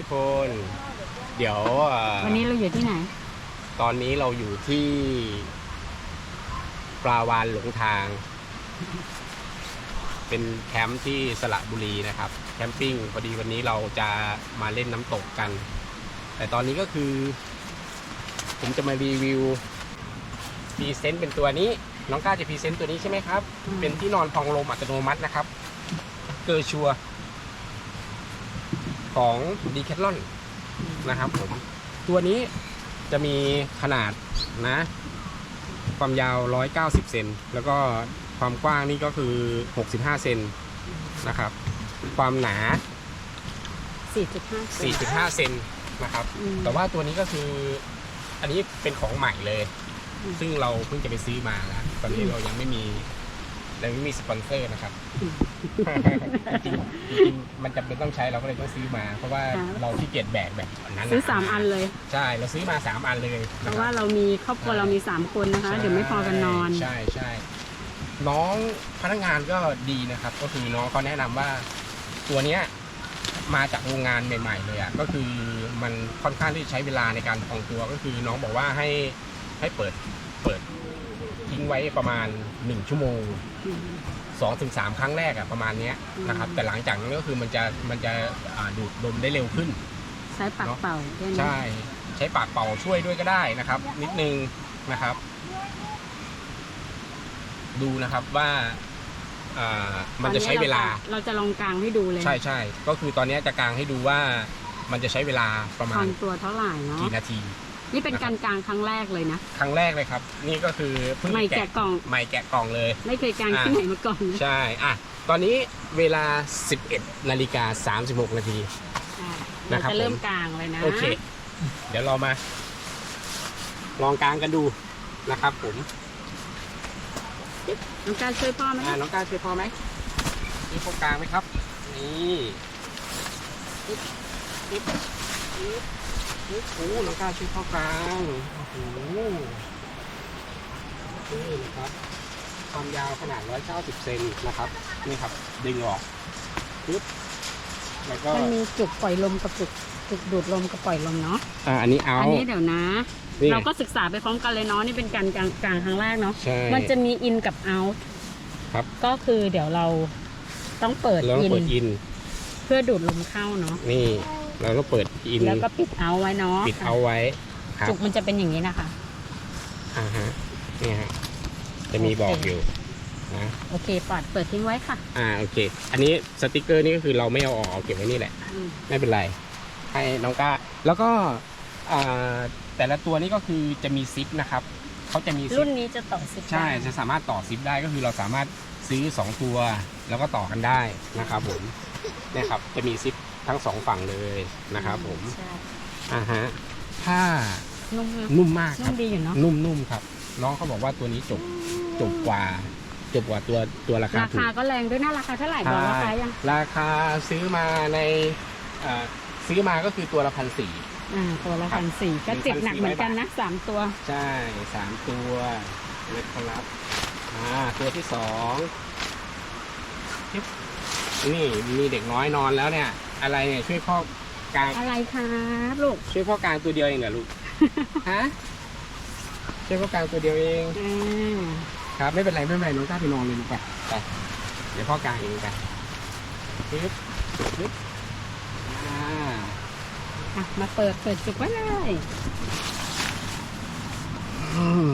ทุกคน เดี๋ยวเอ่อวันนี้เราอยู่ที่ไหน ตอนนี้เราอยู่ที่ ปลาวานหลงทาง เป็นแคมป์ที่สระบุรีนะครับ แคมปิ้งพอดีวันนี้เราจะมาเล่นน้ำตกกัน แต่ตอนนี้ก็คือ ผมจะมารีวิวพรีเซนต์เป็นตัวนี้ น้องก้าจะพรีเซนต์ตัวนี้ใช่ไหมครับ อืม เป็นที่นอนพองลมอัตโนมัตินะครับ เกอร์ชัว ของดีแคทลอนนะครับผม ตัวนี้จะมีขนาดนะ ความยาว 190 เซนแล้วก็ความกว้างนี่ก็คือ 65 เซนนะครับ ความหนา 4.5 4.5 เซนนะครับ อืม แต่ว่าตัวนี้ก็คืออันนี้เป็นของใหม่เลย อืมซึ่งเราเพิ่งจะไปซื้อมานะตอนนี้เรายังไม่มีเรายังไม่มีสปอนเซอร์นะครับจริงๆจริงๆ มันจำเป็นต้องใช้เราก็เลยต้องซื้อมา เพราะว่าค่ะ เราขี้เกียจแบกแบบนั้นนะซื้อ3อันเลย ใช่เราซื้อมา3อันเลยเพนะราะคว่ารับเรามีครอบครัวเรามี3คนนะคะ เดี๋ยวไม่พอกันนอน ใช่ใช่น้องพนักงานก็ดีนะครับ ก็คือน้องเขาแนะนำว่าตัวเนี้ยมาจากโรงงานใหม่ ๆ เลยอะ่ะก็คือมันค่อนข้างที่ใช้เวลาในการพองตัวก็คือน้องบอกว่าให้ให้เปิดเปิด ทิ้งไว้ประมาณ 1 ชั่วโมง2-3ถึงครั้งแรกอะประมาณเนี้ยนะครับ แต่หลังจากนั้นก็คือมันจะมันจะอ่าดูดลมได้เร็วขึ้น ใช้ปากเป่าแค่นี้ใช่ ใช้ปากเป่าช่วยด้วยก็ได้นะครับ นิดนึงนะครับ ดูนะครับว่าอ่ามันจะใช้เวลา เราจะลองกลางให้ดูเลยใช่ใช่ก็คือตอนนี้จะกางให้ดูว่ามันจะใช้เวลาประมาควาณมตัวเท่าไหร่เนาะกี่นาที นี่เป็นการกลางครั้งแรกเลยนะ ครั้งแรกเลยครับ นี่ก็คือเพิ่งไม่แกะกล่องใหม่แกะกล่องเลย ไม่เคยกลางอะที่ไหนมาก่อนนะใช่อะตอนนี้เวลา 11นาฬิกา36นาทีอะนะเราครับ จะเริ่มผมกลางเลยนะโอเค เดี๋ยวเรามา ลองกางกันดูนะครับผมน้องการช่วยพ่อไหมอ่าน้องก้าวช่วยพ่อไหมมีโครงกลางไหมครับ นี่ปึ๊บปึ๊บปึ๊บ ปึ๊บโอ้น้องก้าวช่วยพ่อกลางโอ้โหนี่นะครับ ความยาวขนาด 190 เซนนะครับ นี่ครับ ดึงออกปึ๊บแล้วก็มันมีจุกปล่อยลมกับจุกจุกดูดลมกับปล่อยลมเนาะ อ่าอันนี้เอา อันนี้เดี๋ยวนะ นี่เราก็ศึกษาไปพร้อมกันเลยเนาะนี่เป็นการกลางกลางครั้งแรกเนาะ ใช่ มันจะมีอินกับเอาครับ ก็คือเดี๋ยวเราต้องเปิดแล้วก็อินเปิดอิน เพื่อดูดลมเข้าเนาะ นี่ เราก็เปิดอินแล้วก็ปิดเอาไว้เนาะปิดเอาไว้ ครับ จุกมันจะเป็นอย่างนี้นะคะ อ่าฮะนี่ฮะจะมีบอกอยู่นะโอเคปอดเปิดทิ้งไว้ค่ะ อ่าโอเค อันนี้สติกเกอร์นี่ก็คือเราไม่เอาออกเอาเก็บไว้นี่แหละ อืมไม่เป็นไร ให้น้องก้า แล้วก็อ่าแต่ละตัวนี่ก็คือจะมีซิปนะครับเขาจะมีซิรุ่ปนนี้จะต่อสิบใช่จะสามารถต่อซิปได้ก็คือเราสามารถซื้อ 2 ตัว แล้วก็ต่อกันได้นะครับผมเนี่ยครับจะมีซิป ทั้งสองฝั่งเลยนะครับผมใช่อ่าฮะผ้านุ่มมากนุ่มมากคนุ่รับมดีอยู่เนาะนุ่มๆครับ น้องเขาบอกว่าตัวนี้จบจบกว่า จบกว่าตัวตัวราคาราถูคากก็แรงด้วยนะราคาเท่าไหร่บอกราคายังราคาซื้อมาในอ่าซื้อมาก็คือตัวละพันสี่ อ่าตัวละครับพันสี่ก็เจ็บหนัก1,400เหมือนกันนะสามตัว ใช่สามตัวเล็กครับอ่าตัวที่สองจิ๊บนี่มีเด็กน้อยนอนแล้วเนี่ย อะไรเนี่ยช่วยพ่อกลางอะไรครับลูกช่วยพ่อกลางตัวเดียวเองเหรอลูกฮะช่วยพ่อกลางตัวเดียวเองอ่าครับไม่เป็นไรไม่เป็นไรน้องกล้าไปนอนเลยลูกไปไปเดี๋ยวพ่อกลางเองไปปึ๊บปึ๊บอ่าอะมาเปิดเปิดจุกไว้เลยอืม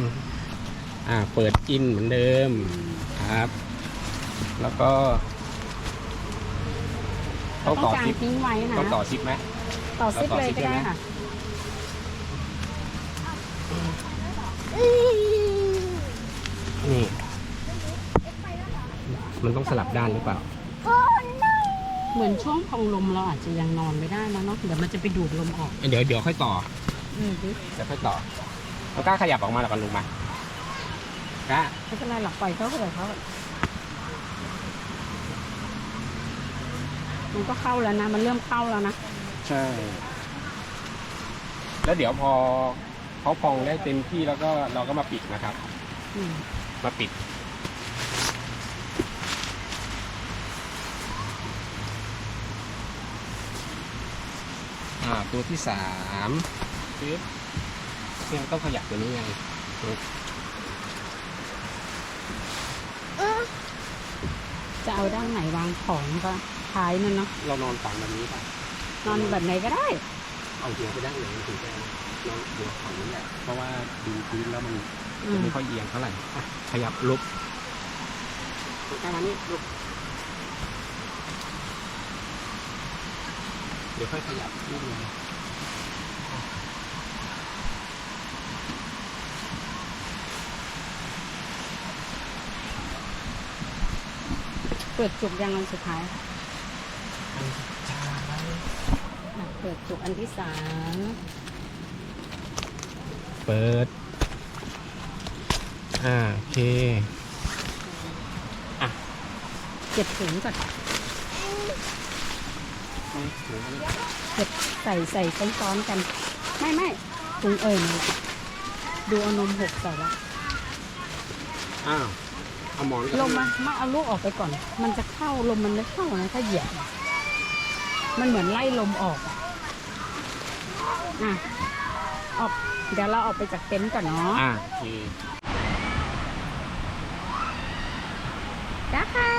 อ่าเปิดอินเหมือนเดิมครับ แล้วก็ ต้องต้ต่อองการซิปทิ้งไว้นะต้องต่อซิปไหม ต่อซิปต่อเลยซิปก็ได้ได้ไหมค่ะ นี่ มันต้องสลับด้านหรือเปล่า เหมือนช่วงพองลมเราอาจจะยังนอนไม่ได้มั้งเนาะเดี๋ยวมันจะไปดูดลมออกเดี๋ยวเดี๋ยวค่อยต่อ อืมดิเดี๋ยวค่อยต่อแล้วกล้าขยับออกมาแล้วกันลุงมาก้าไม่เป็นไรหรอกปล่อยเขาก็ปล่อยเขา มันก็เข้าแล้วนะ มันเริ่มเข้าแล้วนะ ใช่ แล้วเดี๋ยวพอเขาพองได้เต็มที่แล้วก็เราก็มาปิดนะครับมมาปิดตัวที่สามเนี่ยมันต้องขยับตัวนี้ไง เอาด้านไหนวางของก็ท้ายนั่นเนาะเรานอนฝังแบบนี้ป่ะนอนแบบไหนก็ได้ เอาหัวไปด้านไหนมันถึงจะนอนหัวฝั่งนี้แหละเพราะว่าดูพื้นแล้วมันอืจะมไม่ค่อยเอียงเท่าไหร่อะขยับลุกแค่มานี้ลุกเดี๋ยวค่อยขยับนิดนึง เปิดจุกยังอันสุดท้ายอะเปิดจุกอันที่สามเปิด อ่าโอเคเก็บถุงก่อนเก็บใส่ใส่ซ้อนๆกัน ไม่ไม่ถุงเอ่ยมาดูเอานมหกใส่ละ อ้าว เอาหมอนกับลมมาไม่เอาลูกออกไปก่อน มันจะเข้าลมมันไม่เข้านะถ้าเหยียบมันเหมือนไล่ลมออกอะอะออก เดี๋ยวเราออกไปจากเต็นท์ก่อนเนาะอ่าโอเคจ้าค่ะ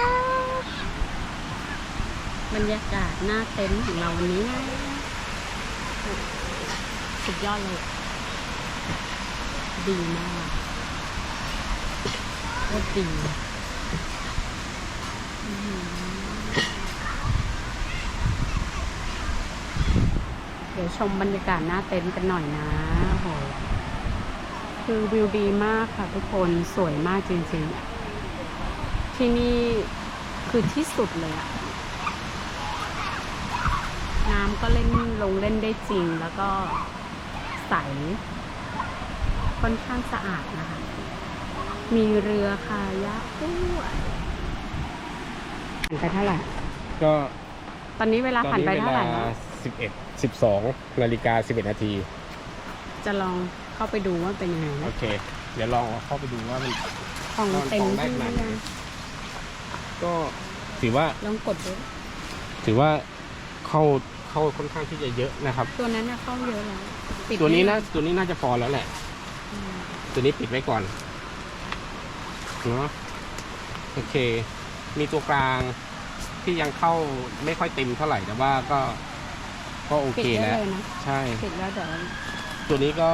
บรรยากาศหน้าเต็นท์ของเราวันนี้นะสุดยอดเลย ดีมาก โคตรดีเดี๋ยวชมบรรยากาศหน้าเต็นท์กันหน่อยนะโหคือวิวดีมากค่ะทุกคนสวยมากจริงๆ ที่นี่คือที่สุดเลยอะน้ำก็เล่นลงเล่นได้จริงแล้วก็ใส ค่อนข้างสะอาดนะคะ มีเรือคายักด้วยผ่านไปเท่าไหร่ ก็ตอนนี้เวลาผ่านไปเท่าไหร่แล้วสิบเอ็ดสิบสองนาฬิกาสิบเอ็ดนาที จะลองเข้าไปดูว่าเป็นยังไงโอนะเค เดี๋ยวลองเข้าไปดูว่ามันของเต็มของได้ที่ขนาดไหนยังก็ถือว่าลองกดดูถือว่าเข้าเข้าค่อนข้างที่จะเยอะนะครับ ตัวนั้นเนี่ยเข้าเยอะแล้วปิดตัวนี้ได้นะยังตัวนี้น่าจะพอแล้วแหละอืมตัวนี้ปิดไว้ก่อน เนาะโอเค มีตัวกลางที่ยังเข้าไม่ค่อยเต็มเท่าไหร่แต่ว่าก็ก็โอปิดเคได้แล้วเลยนะใช่ ปิดแล้วเดี๋ยวตัวนี้ก็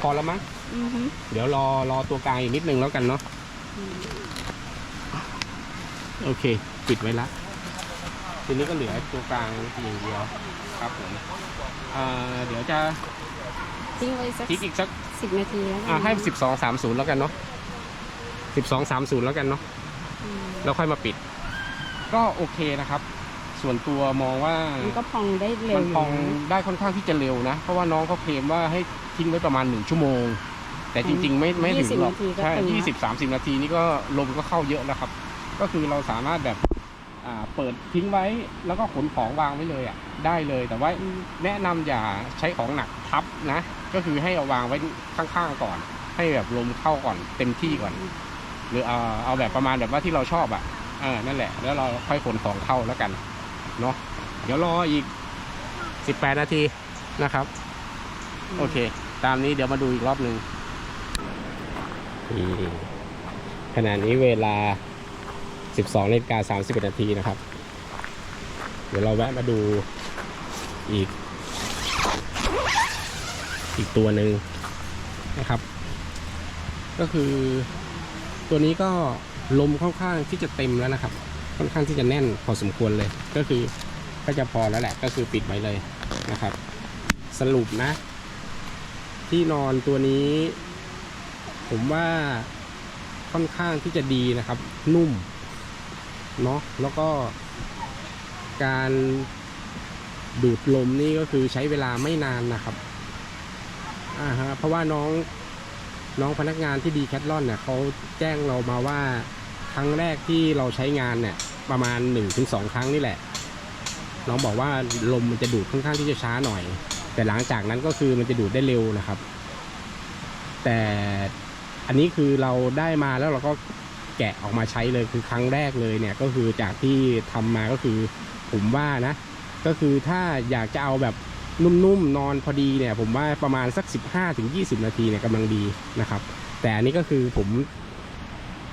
พอแล้วมั้งอือฮึเดี๋ยวรอรอตัวกลางอีกนิดนึงแล้วกันเนาะอืมโอเค ปิดไว้ละทีนี้ก็เหลือตัวกลางอย่างเดียวครับผมอ่าเดี๋ยวจะทิ้งไว้สักทิ้งอีกสักสิบนาทีแล้วกันอ่าให้นะสิบสองสามศูนย์แล้วกันเนาะ สิบสองสามศูนย์แล้วกันเนาะอืมแล้วค่อยมาปิด ก็โอเคนะครับ ส่วนตัวมองว่า มันก็พองได้เร็วมันอพยู่องนะได้ค่อนข้างที่จะเร็วนะ เพราะว่าน้องเขาเคลมว่าให้ทิ้งไว้ประมาณหนึ่งชั่วโมง แต่จริง ๆ ไม่ไม่ถึงหรอก20นาทีก็ใช่ตึงยี่แล้สิบสามสิบนาทีนี่ก็ลมก็เข้าเยอะแล้วครับ ก็คือเราสามารถแบบอ่าเปิดทิ้งไว้แล้วก็ขนของวางไว้เลยอะได้เลยแต่ว่าอืมแนะนำอย่าใช้ของหนักทับนะ ก็คือให้เอาวางไว้ข้างๆก่อน ให้แบบลมเข้าก่อนเต็มที่ก่อน หรือเอาเอาแบบประมาณแบบว่าที่เราชอบอะเออนั่นแหละ แล้วเราค่อยขนของเข้าแล้วกันเนาะเดี๋ยวรออีก 18 นาทีนะครับ โอเค ตามนี้เดี๋ยวมาดูอีกรอบหนึ่งนี่ขณะนี้เวลา 12นาฬิกา31นาทีนะครับ เดี๋ยวเราแวะมาดูอีก อีกตัวหนึ่งนะครับ ก็คือ ตัวนี้ก็ลมค่อนข้างที่จะเต็มแล้วนะครับ ค่อนข้างที่จะแน่นพอสมควรเลย ก็คือก็จะพอแล้วแหละ ก็คือปิดไว้เลยนะครับ สรุปนะ ที่นอนตัวนี้ ผมว่าค่อนข้างที่จะดีนะครับ นุ่มเนาะแล้วก็การดูดลมนี่ก็คือใช้เวลาไม่นานนะครับอ่าฮะเพราะว่าน้อง น้องพนักงานที่ดีแคทลอนเนี่ยเขาแจ้งเรามาว่าครั้งแรกที่เราใช้งานเนี่ยประมาณ 1-2 ครั้งนี่แหละ น้องบอกว่าลมมันจะดูดค่อนข้างที่จะช้าหน่อย แต่หลังจากนั้นก็คือมันจะดูดได้เร็วนะครับ แต่อันนี้คือเราได้มาแล้วเราก็แกะออกมาใช้เลยคือครั้งแรกเลยเนี่ยก็คือจากที่ทำมาก็คือผมว่านะ ก็คือถ้าอยากจะเอาแบบ นุ่มๆนอนพอดีเนี่ย ผมว่าประมาณสัก 15ถึง20 นาทีเนี่ยกำลังดีนะครับ แต่อันนี้ก็คือผม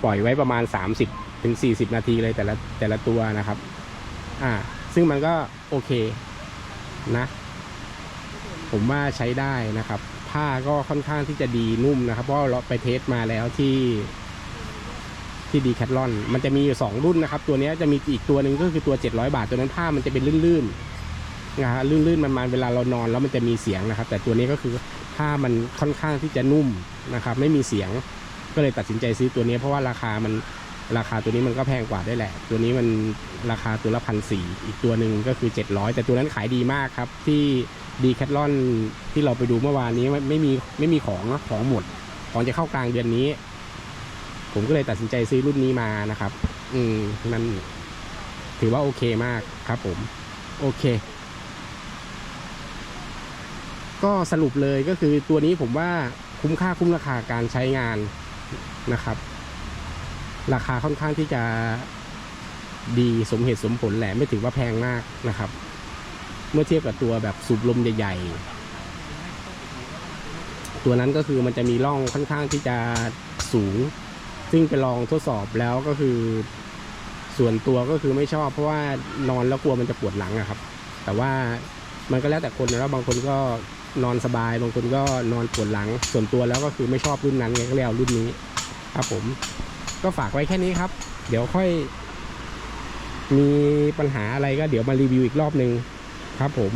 ปล่อยไว้ประมาณ 30ถึง40 นาทีเลยแต่ละแต่ละตัวนะครับ อ่า ซึ่งมันก็โอเคนะ ผมว่าใช้ได้นะครับ ผ้าก็ค่อนข้างที่จะดีนุ่มนะครับ เพราะเราไปเทสมาแล้วที่ที่ดีแคทลอน มันจะมีอยู่สองรุ่นนะครับ ตัวนี้จะมีอีกตัวหนึ่งก็คือตัว 700 บาท ตัวนั้นผ้ามันจะเป็นลื่นๆ นะฮะลื่นๆมันๆเวลาเรานอนแล้วมันจะมีเสียงนะครับ แต่ตัวนี้ก็คือผ้ามันค่อนข้างที่จะนุ่มนะครับ ไม่มีเสียงก็เลยตัดสินใจซื้อตัวนี้ เพราะว่าราคามันราคาตัวนี้มันก็แพงกว่าได้แหละ ตัวนี้มันราคาตัวละพันสี่อีกตัวหนึ่งก็คือ 700 แต่ตัวนั้นขายดีมากครับ ที่ดีแคทลอนที่เราไปดูเมื่อวานนี้ไม่ไม่มีไม่มีของนะของหมดของจะเข้ากลางเดือนนี้ ผมก็เลยตัดสินใจซื้อรุ่นนี้มานะครับ อืมนั่นถือว่าโอเคมากครับผม โอเค ก็สรุปเลยก็คือตัวนี้ผมว่าคุ้มค่าคุ้มราคาการใช้งานนะครับ ราคาค่อนข้างที่จะดีสมเหตุสมผลแหละไม่ถือว่าแพงมากนะครับ เมื่อเทียบกับตัวแบบสูบลมใหญ่ ๆ ตัวนั้นก็คือมันจะมีร่องค่อนข้างที่จะสูง ซึ่งไปลองทดสอบแล้วก็คือ ส่วนตัวก็คือไม่ชอบ เพราะว่านอนแล้วกลัวมันจะปวดหลังอะครับ แต่ว่ามันก็แล้วแต่คนนะแล้วบางคนก็ นอนสบายบางคนก็นอนปวดหลังส่วนตัวแล้วก็คือไม่ชอบรุ่นนั้นไงก็เลยเอารุ่นนี้ครับผม ก็ฝากไว้แค่นี้ครับ เดี๋ยวค่อย มีปัญหาอะไรก็เดี๋ยวมารีวิวอีกรอบหนึ่งครับผม